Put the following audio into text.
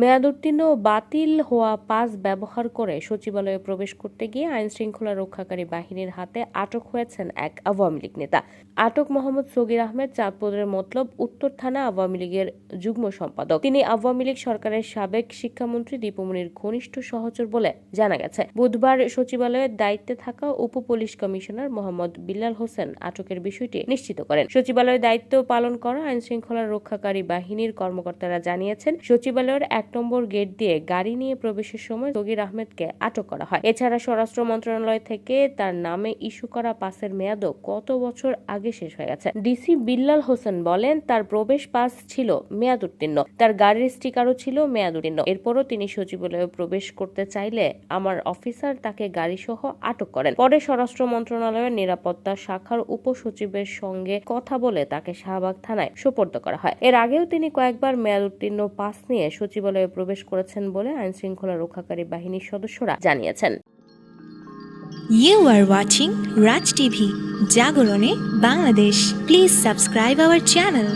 মেয়াদোত্তীর্ণ বাতিল হওয়া পাস ব্যবহার করে সচিবালয়ে প্রবেশ করতে গিয়ে আইন শৃঙ্খলা রক্ষাকারী বাহিনীর হাতে আটক হয়েছেন এক আওয়ামী লীগ নেতা। আটক মোহাম্মদ সগির আহমেদ চাঁদপুরের মতলব, উত্তর থানা আওয়ামী লীগের যুগ্ম সম্পাদক। তিনি আওয়ামী লীগ সরকারের সাবেক শিক্ষামন্ত্রী দীপমণির ঘনিষ্ঠ সহচর বলে জানা গেছে। বুধবার সচিবালয়ের দায়িত্বে থাকা উপ পুলিশ কমিশনার মোহাম্মদ বিল্লাল হোসেন আটকের বিষয়টি নিশ্চিত করেন। সচিবালয়ের দায়িত্ব পালন করা আইন শৃঙ্খলা রক্ষাকারী বাহিনীর কর্মকর্তারা জানিয়েছেন, সচিবালয়ের এক নম্বর গেট দিয়ে গাড়ি নিয়ে প্রবেশের সময় সগির আহমেদকে আটক করা হয়। এছাড়া স্বরাষ্ট্র মন্ত্রণালয় থেকে তার নামে ইস্যু করা পাসের মেয়াদও কত বছর আগে শেষ হয়ে গেছে। ডিসি বিল্লাল হোসেন বলেন, তার প্রবেশ পাস ছিল মেয়াদ উত্তীর্ণ, তার গাড়ির স্টিকারও ছিল মেয়াদ উত্তীর্ণ। এরপরও তিনি সচিবালয়ে প্রবেশ করতে চাইলে আমার অফিসার তাকে গাড়ি সহ আটক করেন। পরে স্বরাষ্ট্র মন্ত্রণালয়ের নিরাপত্তা শাখার উপসচিবের সঙ্গে কথা বলে তাকে শাহবাগ থানায় সোপর্দ করা হয়। এর আগেও তিনি কয়েকবার মেয়াদ উত্তীর্ণ পাস নিয়ে সচিবালয়ে বিদ্যালয়ে প্রবেশ করেছেন বলে আইন শৃঙ্খলা রক্ষাকারী বাহিনীর সদস্যরা জানিয়েছেন। You are watching Raj TV জাগরণে Bangladesh please subscribe our channel